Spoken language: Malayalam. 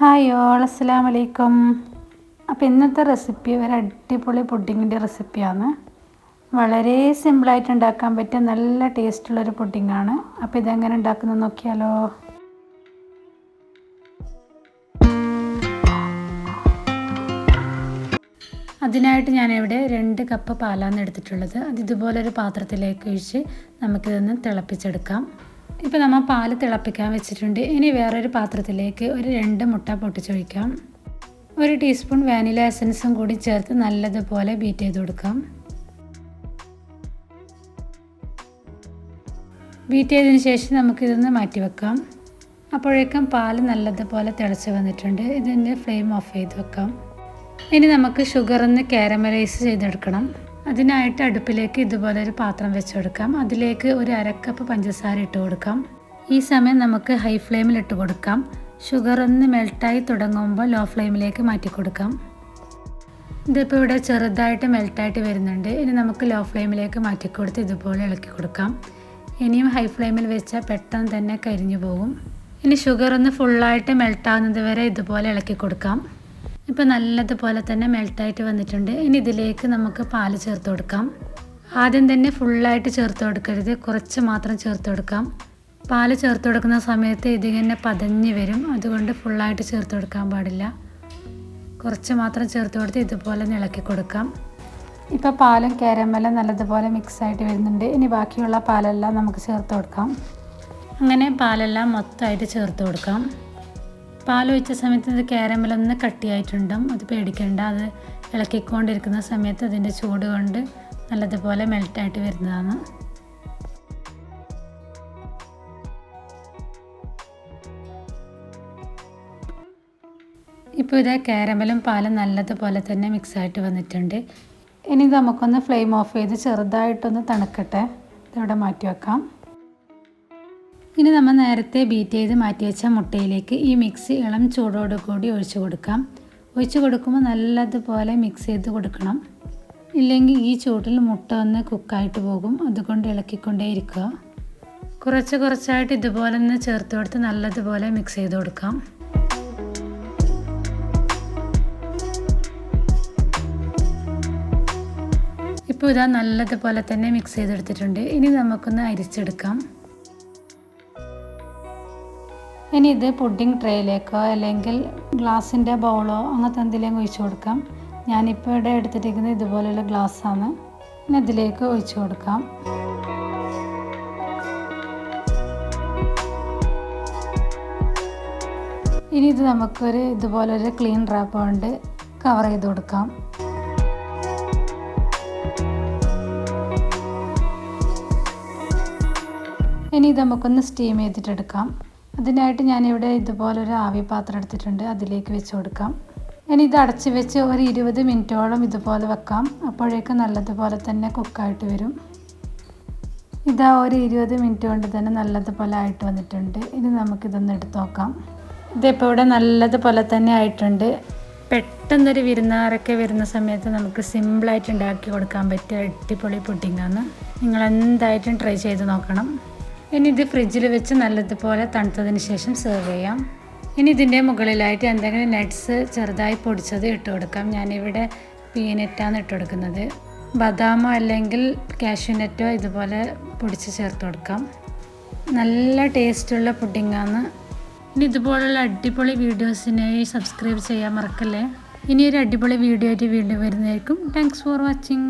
ഹായ് ഓൾ അസ്സലാം വലൈക്കും അപ്പോൾ ഇന്നത്തെ റെസിപ്പി ഒരു അടിപൊളി പുഡിങ്ങിന്റെ റെസിപ്പിയാണ് വളരെ സിമ്പിളായിട്ട് ഉണ്ടാക്കാൻ പറ്റിയ നല്ല ടേസ്റ്റുള്ളൊരു പുഡിങ്ങാണ് അപ്പോൾ ഇതെങ്ങനെ ഉണ്ടാക്കുന്നത് നോക്കിയാലോ. അതിനായിട്ട് ഞാനിവിടെ രണ്ട് കപ്പ് പാലാണ് എടുത്തിട്ടുള്ളത്. അത് ഇതുപോലൊരു പാത്രത്തിലേക്ക് ഒഴിച്ച് നമുക്കിതൊന്ന് തിളപ്പിച്ചെടുക്കാം. ഇപ്പോൾ നമ്മൾ പാൽ തിളപ്പിക്കാൻ വെച്ചിട്ടുണ്ട്. ഇനി വേറൊരു പാത്രത്തിലേക്ക് ഒരു രണ്ട് മുട്ട പൊട്ടിച്ചൊഴിക്കാം. ഒരു ടീസ്പൂൺ വാനില എസൻസും കൂടി ചേർത്ത് നല്ലതുപോലെ ബീറ്റ് ചെയ്ത് കൊടുക്കാം. ബീറ്റ് ചെയ്തതിന് ശേഷം നമുക്കിതൊന്ന് മാറ്റി വെക്കാം. അപ്പോഴേക്കും പാൽ നല്ലതുപോലെ തിളച്ച് വന്നിട്ടുണ്ട്. ഇതിന്റെ ഫ്ലെയിം ഓഫ് ചെയ്ത് വെക്കാം. ഇനി നമുക്ക് ഷുഗർ ഒന്ന് കാരമലൈസ് ചെയ്തെടുക്കണം. അതിനായിട്ട് അടുപ്പിലേക്ക് ഇതുപോലെ ഒരു പാത്രം വെച്ച് കൊടുക്കാം അതിലേക്ക് ഒരു അരക്കപ്പ് പഞ്ചസാര ഇട്ട് കൊടുക്കാം. ഈ സമയം നമുക്ക് ഹൈ ഫ്ലെയിമിൽ ഇട്ട് കൊടുക്കാം. ഷുഗർ ഒന്ന് മെൽട്ടായി തുടങ്ങുമ്പോൾ ലോ ഫ്ലെയിമിലേക്ക് മാറ്റി കൊടുക്കാം. ഇതിപ്പോൾ ഇവിടെ ചെറുതായിട്ട് മെൽട്ടായിട്ട് വരുന്നുണ്ട്. ഇനി നമുക്ക് ലോ ഫ്ലെയിമിലേക്ക് മാറ്റിക്കൊടുത്ത് ഇതുപോലെ ഇളക്കി കൊടുക്കാം. ഇനിയും ഹൈ ഫ്ലെയിമിൽ വെച്ചാൽ പെട്ടെന്ന് തന്നെ കരിഞ്ഞു പോകും ഇനി ഷുഗർ ഒന്ന് ഫുള്ളായിട്ട് മെൽട്ടാകുന്നത് വരെ ഇതുപോലെ ഇളക്കി കൊടുക്കാം. ഇപ്പോൾ നല്ലതുപോലെ തന്നെ മെൽട്ടായിട്ട് വന്നിട്ടുണ്ട്. ഇനി ഇതിലേക്ക് നമുക്ക് പാൽ ചേർത്ത് കൊടുക്കാം. ആദ്യം തന്നെ ഫുള്ളായിട്ട് ചേർത്ത് കൊടുക്കരുത്. കുറച്ച് മാത്രം ചേർത്ത് കൊടുക്കാം. പാൽ ചേർത്ത് കൊടുക്കുന്ന സമയത്ത് ഇതിങ്ങനെ പതഞ്ഞ് വരും. അതുകൊണ്ട് ഫുള്ളായിട്ട് ചേർത്ത് കൊടുക്കാൻ പാടില്ല. കുറച്ച് മാത്രം ചേർത്ത് കൊടുത്ത് ഇതുപോലെ ഇളക്കി കൊടുക്കാം. ഇപ്പോൾ പാലും കാരമലും നല്ലതുപോലെ മിക്സായിട്ട് വരുന്നുണ്ട്. ഇനി ബാക്കിയുള്ള പാലെല്ലാം നമുക്ക് ചേർത്ത് കൊടുക്കാം. അങ്ങനെ പാലെല്ലാം മൊത്തമായിട്ട് ചേർത്ത് കൊടുക്കാം. പാൽ ഒഴിച്ച സമയത്ത് ഇത് ഒന്ന് കട്ടിയായിട്ടുണ്ടാവും. അത് പേടിക്കേണ്ട. അത് ഇളക്കിക്കൊണ്ടിരിക്കുന്ന സമയത്ത് അതിന്റെ ചൂട് കൊണ്ട് നല്ലതുപോലെ മെൽറ്റായിട്ട് വരുന്നതാണ്. ഇപ്പോൾ ഇത് കാരമലും പാലും നല്ലതുപോലെ തന്നെ മിക്സായിട്ട് വന്നിട്ടുണ്ട്. ഇനി നമുക്കൊന്ന് ഫ്ലെയിം ഓഫ് ചെയ്ത് ചെറുതായിട്ടൊന്ന് തണുക്കട്ടെ. ഇതിവിടെ മാറ്റി വെക്കാം. ഇനി നമ്മൾ നേരത്തെ ബീറ്റ് ചെയ്ത് മാറ്റി വെച്ച മുട്ടയിലേക്ക് ഈ മിക്സ് ഇളം ചൂടോട് കൂടി ഒഴിച്ചു കൊടുക്കാം. ഒഴിച്ചു കൊടുക്കുമ്പോൾ നല്ലതുപോലെ മിക്സ് ചെയ്ത് കൊടുക്കണം. ഇല്ലെങ്കിൽ ഈ ചൂടിൽ മുട്ട ഒന്ന് കുക്കായിട്ട് പോകും. അതുകൊണ്ട് ഇളക്കിക്കൊണ്ടേ ഇരിക്കുക. കുറച്ച് കുറച്ചായിട്ട് ഇതുപോലെ ഒന്ന് ചേർത്ത് കൊടുത്ത് നല്ലതുപോലെ മിക്സ് ചെയ്ത് കൊടുക്കാം. ഇപ്പോൾ ഇതാ നല്ലതുപോലെ തന്നെ മിക്സ് ചെയ്തെടുത്തിട്ടുണ്ട്. ഇനി നമുക്കൊന്ന് അരിച്ചെടുക്കാം. ഇനി ഇത് പുഡിംഗ് ട്രേയിലേക്കോ അല്ലെങ്കിൽ ഗ്ലാസിന്റെ ബൗളോ അങ്ങനത്തെ എന്തെങ്കിലും ഒഴിച്ചു കൊടുക്കാം. ഞാനിപ്പോൾ ഇവിടെ എടുത്തിട്ടിരിക്കുന്നത് ഇതുപോലെയുള്ള ഗ്ലാസ്സാണ്. ഇനി ഇതിലേക്ക് ഒഴിച്ചു കൊടുക്കാം. ഇനി ഇത് നമുക്കൊരു ഇതുപോലൊരു ക്ലീൻ റാപ്പ് കൊണ്ട് കവർ ചെയ്ത് കൊടുക്കാം. ഇനി ഇത് നമുക്കൊന്ന് സ്റ്റീം ചെയ്തിട്ടെടുക്കാം. അതിനായിട്ട് ഞാനിവിടെ ഇതുപോലൊരു ആവി പാത്രം എടുത്തിട്ടുണ്ട്. അതിലേക്ക് വെച്ച് കൊടുക്കാം. ഇനി ഇത് അടച്ച് വെച്ച് ഒരു ഇരുപത് മിനിറ്റോളം ഇതുപോലെ വെക്കാം. അപ്പോഴേക്കും നല്ലതുപോലെ തന്നെ കുക്കായിട്ട് വരും. ഇതാ ഒരു ഇരുപത് മിനിറ്റ് കൊണ്ട് തന്നെ നല്ലതുപോലെ ആയിട്ട് വന്നിട്ടുണ്ട്. ഇനി നമുക്കിതൊന്ന് എടുത്ത് നോക്കാം. ഇതിപ്പോൾ ഇവിടെ നല്ലതുപോലെ തന്നെ ആയിട്ടുണ്ട്. പെട്ടെന്നൊരു വിരുന്നാറൊക്കെ വരുന്ന സമയത്ത് നമുക്ക് സിമ്പിളായിട്ട് ഉണ്ടാക്കി കൊടുക്കാൻ പറ്റിയ അടിപൊളി പുഡിങ്ങാണ്. നിങ്ങൾ എന്തായിട്ടും ട്രൈ ചെയ്ത് നോക്കണം. ഇനി ഇത് ഫ്രിഡ്ജിൽ വെച്ച് നല്ലതുപോലെ തണുത്തതിന് ശേഷം സെർവ് ചെയ്യാം. ഇനി ഇതിന്റെ മുകളിലായിട്ട് എന്തെങ്കിലും നട്ട്സ് ചെറുതായി പൊടിച്ചത് ഇട്ട് കൊടുക്കാം. ഞാനിവിടെ പീനറ്റാണ് ഇട്ട് കൊടുക്കുന്നത്. ബദാമോ അല്ലെങ്കിൽ കാഷ്യൂനറ്റോ ഇതുപോലെ പൊടിച്ച് ചേർത്ത് കൊടുക്കാം. നല്ല ടേസ്റ്റുള്ള പുഡിങ്ങാണ് ഇനി ഇതുപോലുള്ള അടിപൊളി വീഡിയോസിനായി സബ്സ്ക്രൈബ് ചെയ്യാൻ മറക്കല്ലേ? ഇനി ഒരു അടിപൊളി വീഡിയോ ആയിട്ട് വീണ്ടും വരുന്നതായിരിക്കും. Thanks for watching